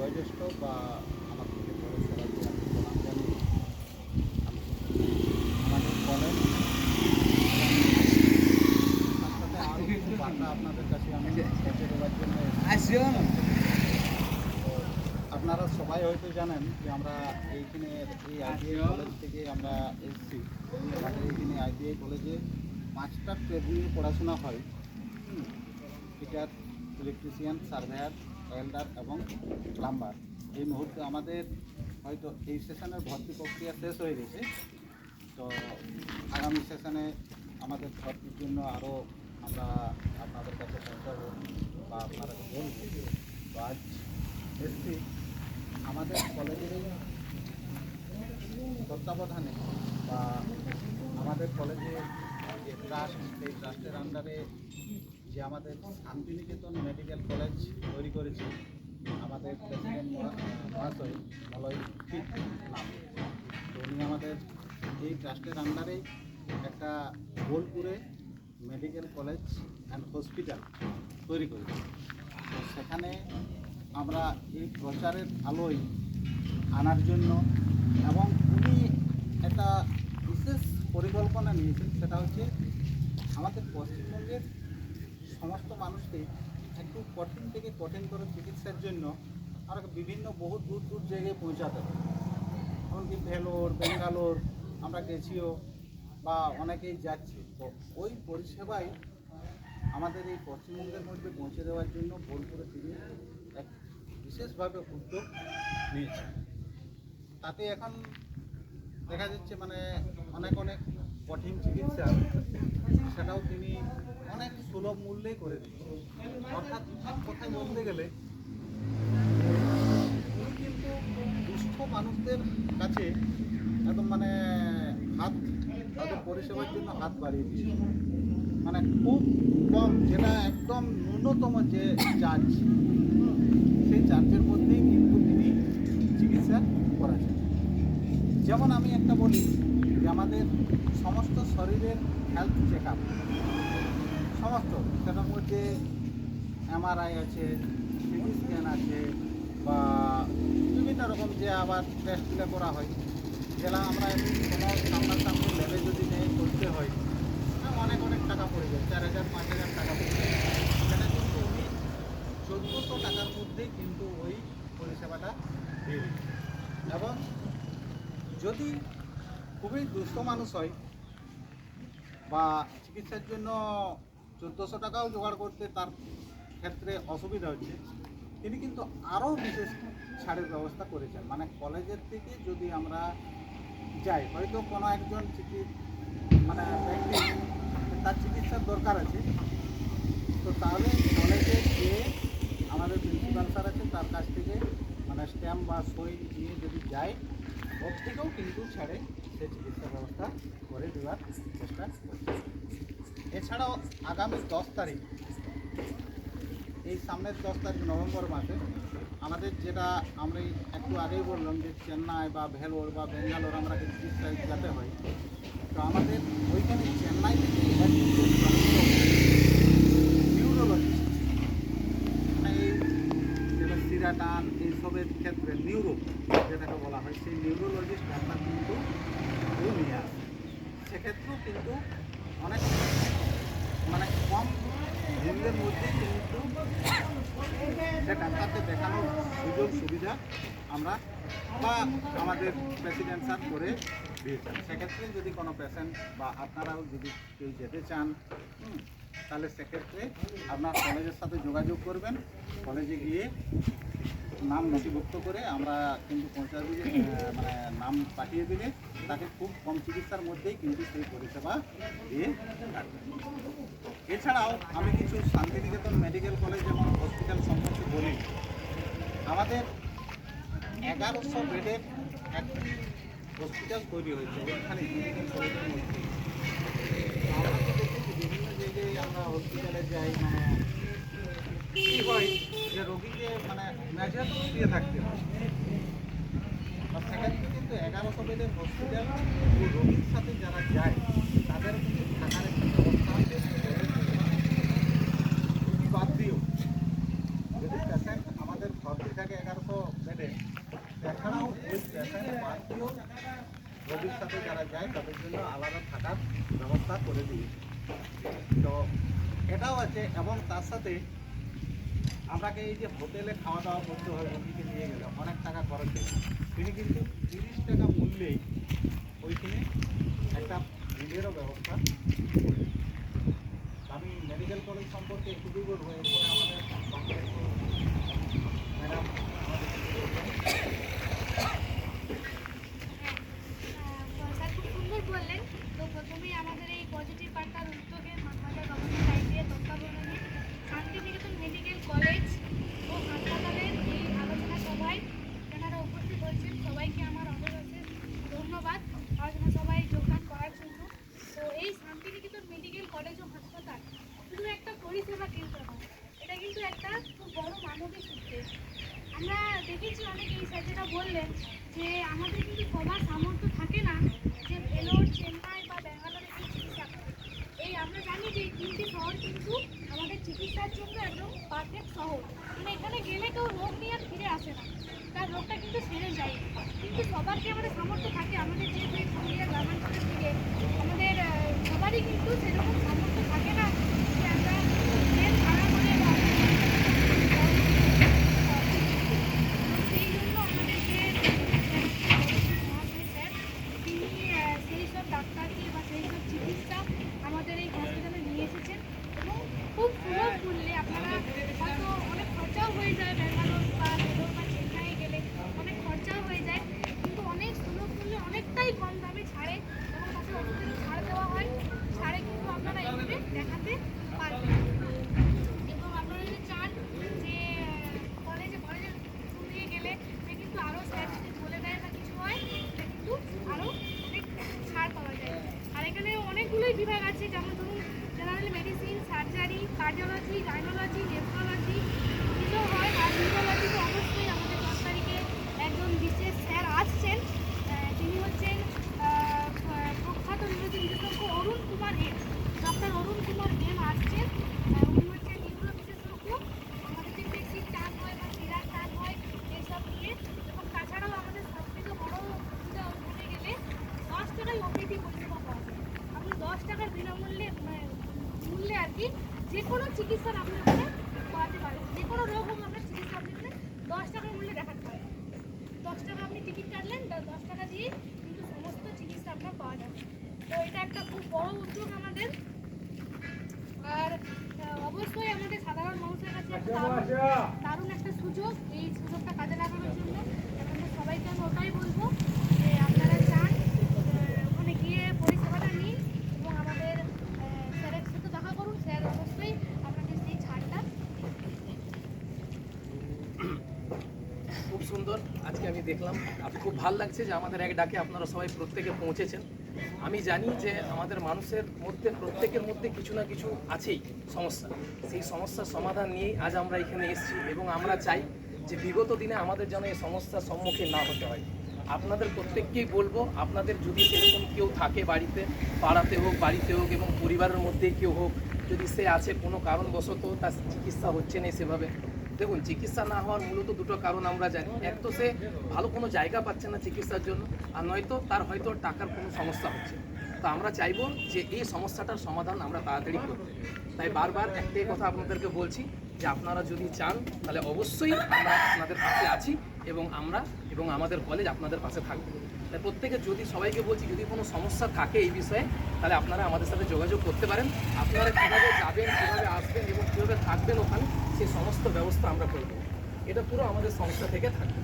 বয়োজ্যেষ্ঠ বা আমার থেকে বড় সবাইকে আমি প্রণাম জানিয়ে আমাদের কলেজ আপনাদের কাছে আমি পৌঁছে দেওয়ার জন্য আপনারা সবাই হয়তো জানেন যে আমরা এইখানে এই আইটিআই কলেজ থেকে আমরা এসেছি। আমাদের এইখানে আইটিআই কলেজে পাঁচটা ট্রেড নিয়ে পড়াশোনা হয়। ইলেকট্রিশিয়ান সার্ভেয়ার ওয়েল্ডার এবং প্লাম্বার। এই মুহূর্তে আমাদের হয়তো এই সেশনের ভর্তি প্রক্রিয়া শেষ হয়ে গেছে। তো আগামী সেশনে আমাদের ভর্তির জন্য আরও আমরা আপনাদের কাছে পৌঁছাবো বা আপনারা বলব তো আজ এসছি আমাদের কলেজের তত্ত্বাবধানে বা আমাদের কলেজে যে ট্রাস্ট সেই ট্রাস্টের আন্ডারে যে আমাদের শান্তিনিকেতন মেডিকেল কলেজ তৈরি করেছে, আমাদের তো উনি আমাদের এই ট্রাস্টের আন্ডারে একটা বোলপুরে মেডিকেল কলেজ অ্যান্ড হসপিটাল তৈরি করেছে। তো সেখানে আমরা এই প্রচারের আলোয় আনার জন্য এবং উনি একটা বিশেষ পরিকল্পনা নিয়েছেন, সেটা হচ্ছে আমাদের পশ্চিমবঙ্গের সমস্ত মানুষকে একটু কঠিন থেকে কঠিনতর চিকিৎসার জন্য আমরা বিভিন্ন বহু দূর দূর জায়গায় পৌঁছাতে হবে এমনকি ভেলোর, বেঙ্গালোর, আমরা গেছিও বা অনেকেই যাচ্ছি। তো ওই পরিষেবায় আমাদের এই পশ্চিমবঙ্গের মধ্যে পৌঁছে দেওয়ার জন্য বোলপুরে তিনি এক বিশেষভাবে উদ্যোগ নিয়েছেন। তাতে এখন দেখা যাচ্ছে মানে অনেক অনেক কঠিন চিকিৎসা, সেটাও তিনি অনেক সুলভ মূল্যেই করে দিচ্ছেন অর্থাৎ কথায় বলতে গেলে উনি কিন্তু দুস্থ মানুষদের কাছে একদম মানে হাত পরিষেবার জন্য হাত বাড়িয়ে দিয়েছে। মানে খুব কম, যেটা একদম ন্যূনতম যে চার্জ সেই চার্জের মধ্যেই কিন্তু তিনি চিকিৎসা করাচ্ছেন। যেমন আমি একটা বলি যে আমাদের সমস্ত শরীরের হেলথ চেক আপ সমস্ত। সেটার মধ্যে এমআরআই আছে সিটি স্ক্যান আছে, বা বিভিন্ন রকম যে আবার টেস্টগুলো করা হয় যেটা আমরা কোনো সামনাসামনি ল্যাবে যদি নেই করতে হয় অনেক অনেক টাকা পড়ে যায়, চার হাজার, পাঁচ হাজার টাকা পড়ে যায়। সেটা কিন্তু উনি চোদ্দোশো টাকার মধ্যেই কিন্তু ওই পরিষেবাটা দিয়ে এবং যদি খুবই দুস্থ মানুষ হয়, বা চিকিৎসার জন্য চোদ্দোশো টাকাও জোগাড় করতে তার ক্ষেত্রে অসুবিধা হচ্ছে। তিনি কিন্তু আরও বিশেষ ছাড়ের ব্যবস্থা করেছেন। মানে কলেজের থেকে যদি আমরা যাই, হয়তো কোনো একজন চিকি মানে ব্যক্তি, তার চিকিৎসার দরকার আছে। তো তাহলে কলেজে গিয়ে আমাদের প্রিন্সিপাল স্যার আছে, তার কাছ থেকে মানে স্ট্যাম্প বা সই নিয়ে যদি যায় ওর থেকেও কিন্তু ছাড়ে সে চিকিৎসা ব্যবস্থা করে দেওয়ার চেষ্টা করছে। এছাড়াও আগামী দশ তারিখ, এই সামনের দশ তারিখ নভেম্বর মাসে আমাদের যেটা আমরা একটু আগেই বললাম যে চেন্নাই বা ভেলোর বা বেঙ্গালোর আমরা চিকিৎসায় যেতে হয়, তো আমাদের ওইখানে চেন্নাই থেকে নিউরোলজিস্ট মানে এই সিরাটান এইসবের ক্ষেত্রে নিউরো যেটাকে বলা হয়, সেই নিউরোলজিস্ট ডাক্তার কিন্তু সেক্ষেত্রেও কিন্তু অনেক মানে কম মূল্যের মধ্যে কিন্তু সে ডাক্তারদের দেখানোর সুযোগ, সুবিধা আমরা বা আমাদের প্রেসিডেন্ট স্যার করে দিয়েছেন। সেক্ষেত্রে যদি কোনো পেশেন্ট বা আপনারাও যদি কেউ যেতে চান তাহলে সেক্ষেত্রে আপনার কলেজের সাথে যোগাযোগ করবেন। কলেজে গিয়ে নাম নথিভুক্ত করে আমরা কিন্তু পঞ্চায়েত মানে নাম পাঠিয়ে দিলে তাকে খুব কম চিকিৎসার মধ্যেই কিন্তু সেই পরিষেবা দিয়ে এছাড়াও আমি কিছু শান্তিনিকেতন মেডিকেল কলেজ এবং হসপিটাল সম্পর্কে বলি। আমাদের এগারোশো বেডের হসপিটাল তৈরি হয়েছে, ওইখানে বিভিন্ন জায়গায় আমরা হসপিটালে যাই মানে কি হয়? যে রোগীকে মানে মেঝেতে শুয়ে থাকতে হয়। আর কিন্তু এগারোশো বেডের হসপিটাল রোগীর সাথে যারা যায়, তাদের কিন্তু থাকার ব্যবস্থা আছে। বাদ দিয়েও যদি পেশেন্ট আমাদের ভর্তি থাকে এগারোশো বেডে, এছাড়াও ওই পেশেন্ট রোগীর সাথে যারা যায়, তাদের জন্য আলাদা থাকার ব্যবস্থা করে দিয়েছে তো এটাও আছে, এবং তার সাথে আমরাকে এই যে হোটেলে খাওয়া দাওয়া করতে হয় রোগীকে নিয়ে গেলে অনেক টাকা খরচ হয় তিনি কিন্তু তিরিশ টাকা মূল্যেই ওইখানে একটা বিলেরও ব্যবস্থা। আমি মেডিকেল কলেজ সম্পর্কে একটুকুই বলব এরপরে আমাদের সঙ্গে একটু ম্যাডাম আমাদের কিছু বলবেন। আহ, স্যার খুব সুন্দর বললেন তো প্রথমেই আমাদের এই পজিটিভ পার্টার উদ্যোগে হাসপাতাল গভর্নমেন্ট আইডিয়া তত্ত্বাবধানে শান্তিনিকেতন মেডিকেল কলেজ ও হাসপাতালের এই আলোচনা সভায় যারা উপস্থিত হচ্ছেন সবাইকে আমার অশেষ অশেষ ধন্যবাদ আলোচনা সভায় যোগদান করার জন্য তো এই শান্তিনিকেতন মেডিকেল কলেজ ও হাসপাতাল শুধু একটা পরিষেবা কেন্দ্র নয় এটা কিন্তু একটা খুব বড় মানবিক উদ্যোগ আমরা দেখেছি অনেকে এই স্যার যেটা বললেন যে আমাদের কিন্তু সবার সামর্থ্য থাকে না যে ভেলোর চেন্নাই বা ব্যাঙ্গালোরে গিয়ে চিকিৎসা করে এই আমরা জানি যে এই তিনটি শহর কিন্তু আমাদের চিকিৎসার জন্য একদম পারফেক্ট শহর। মানে এখানে গেলে কেউ রোগ নিয়ে আর ফিরে আসে না। তার রোগটা কিন্তু সেরে যায়। কিন্তু সবার যে আমাদের সামর্থ্য থাকে? আমাদের যে গ্রামাঞ্চলের দিকে আমাদের আহ, সবারই কিন্তু সেরকম সামর্থ্য থাকে না যে আমরা ট্রেন ভাড়া করে বা সেই জন্য আমাদের যে মহাশয় স্যার তিনি আহ, সেই সব ডাক্তারকে বা সেই সব চিকিৎসা আমাদের এই হসপিটালে নিয়ে এসেছেন এবং খুব সুলভ মূল্যে আপনারা হয়তো অনেক খরচাও হয়ে যায় ব্যাঙ্গালোর বা বেলোর বা চেন্নাই গেলে অনেক খরচাও হয়ে যায় কিন্তু অনেক সুলভ মূল্যে অনেকটাই কম দামে ছাড়ে এবং তাতে ওষুধেরও ছাড় দেওয়া হয় ছাড়ে কিন্তু আপনারা এখানে দেখাতে পারবেন এবং আপনারা যদি চান যে কলেজে কলেজে থ্রু দিয়ে গেলে সে কিন্তু আরও স্যার যদি বলে দেয় বা কিছু হয় সে কিন্তু আরও অনেক ছাড় পাওয়া যায় আর এখানে অনেকগুলোই বিভাগ আছে যেমন ধরুন general medicine surgery cardiology gynaecology nephrology এগুলো হয়। আর নিউরোলজি তো অবশ্যই আমাদের দশ তারিখে একজন বিশেষ স্যার আসছেন। তিনি হচ্ছেন প্রখ্যাত ইংরেজি বিশেষজ্ঞ অরুণ কুমার দেব ডক্টর অরুণ কুমার দেব আসছেন আহ, উনি হচ্ছেন নিউরো বিশেষজ্ঞ আমাদের যে পেশির টান হয় বা শিরার টান হয় এইসব নিয়ে এবং তাছাড়াও আমাদের সবথেকে বড় সুবিধা ওখানে গেলে দশ টাকায় ওপিডি পরিষেবা পাওয়া যায় আপনি দশ টাকার বিনামূল্যে মানে মূল্যে যে কোনো চিকিৎসার আপনি ওখানে পাওয়াতে পারেন। যে কোনো রোগ হোক, আপনার চিকিৎসা আপনি দশ টাকার মূল্যে দেখাতে পারেন। দশ টাকা আপনি টিকিট কাটলেন দশ টাকা দিয়ে কিন্তু সমস্ত চিকিৎসা আপনার পাওয়া যাবে। তো এটা একটা খুব বড় উদ্যোগ আমাদের। আর অবশ্যই আমাদের সাধারণ মানুষের কাছে একটা দারুণ একটা সুযোগ। এই সুযোগটা কাজে লাগানোর জন্য। আপনাদের সবাইকে আমি ওটাই বলব যে আপনারা চান আহ, ওখানে গিয়ে পরিষেবাটা নিন এবং আমাদের আহ, স্যারের সাথে দেখা করুন স্যার অবশ্যই আপনাদের সেই ছাড়টা খুব সুন্দর আজকে আমি দেখলাম। আর খুব ভালো লাগছে যে আমাদের এক ডাকে আপনারা সবাই প্রত্যেকে পৌঁছেছেন। আমি জানি যে আমাদের মানুষের মধ্যে, প্রত্যেকের মধ্যে কিছু না কিছু আছেই সমস্যা। সেই সমস্যার সমাধান নিয়েই আজ আমরা এখানে এসেছি এবং আমরা চাই যে বিগত দিনে আমাদের যেন এই সমস্যার সম্মুখীন না হতে হয়। আপনাদের প্রত্যেককেই বলব, আপনাদের যদি সেরকম কেউ থাকে বাড়িতে, পাড়াতে হোক, বাড়িতে হোক এবং পরিবারের মধ্যেই কেউ হোক, যদি সে আছে কোনো কারণবশত তার চিকিৎসা হচ্ছে না সেভাবে দেখুন, চিকিৎসা না হওয়ার মূলত দুটো কারণ আমরা জানি। এক তো সে ভালো কোনো জায়গা পাচ্ছে না চিকিৎসার জন্য, আর নয়তো তার হয়তো টাকার কোনো সমস্যা হচ্ছে। তো আমরা চাইব যে এই সমস্যাটার সমাধান আমরা তাড়াতাড়ি করতে তাই বারবার একটাই কথা আপনাদেরকে বলছি যে আপনারা যদি চান, তাহলে অবশ্যই আমরা আপনাদের পাশে আছি এবং আমরা এবং আমাদের কলেজ আপনাদের পাশে থাকবে। তাই প্রত্যেকে যদি সবাইকে বলছি, যদি কোনো সমস্যা থাকে এই বিষয়ে, তাহলে আপনারা আমাদের সাথে যোগাযোগ করতে পারেন। আপনারা কীভাবে যাবেন, কীভাবে আসবেন এবং কীভাবে থাকবেন ওখানে সেই সমস্ত ব্যবস্থা আমরা করে দেবো এটা পুরো আমাদের সংস্থা থেকে থাকবে।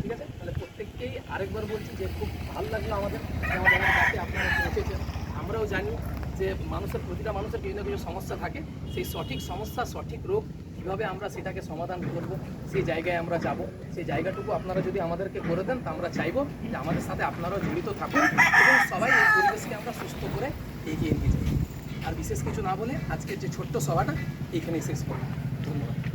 ঠিক আছে? তাহলে প্রত্যেককেই আরেকবার বলছি যে খুব ভালো লাগল আমাদের। আমাদের কাছে আপনারা পৌঁছেছেন। আমরাও জানি যে মানুষের, প্রতিটা মানুষের বিভিন্ন কিছু সমস্যা থাকে। সেই সঠিক সমস্যা, সঠিক রোগ কীভাবে আমরা সেটাকে সমাধান করব, সেই জায়গায় আমরা যাব। সেই জায়গাটুকু আপনারা যদি আমাদেরকে করে দেন, তা আমরা চাইব যে আমাদের সাথে আপনারাও জড়িত থাকুন এবং সবাই এই পরিবেশকে আমরা সুস্থ করে এগিয়ে নিয়ে যাই। আর বিশেষ কিছু না বলে আজকের যে ছোট্ট সভাটা এখানেই শেষ করব ধন্যবাদ।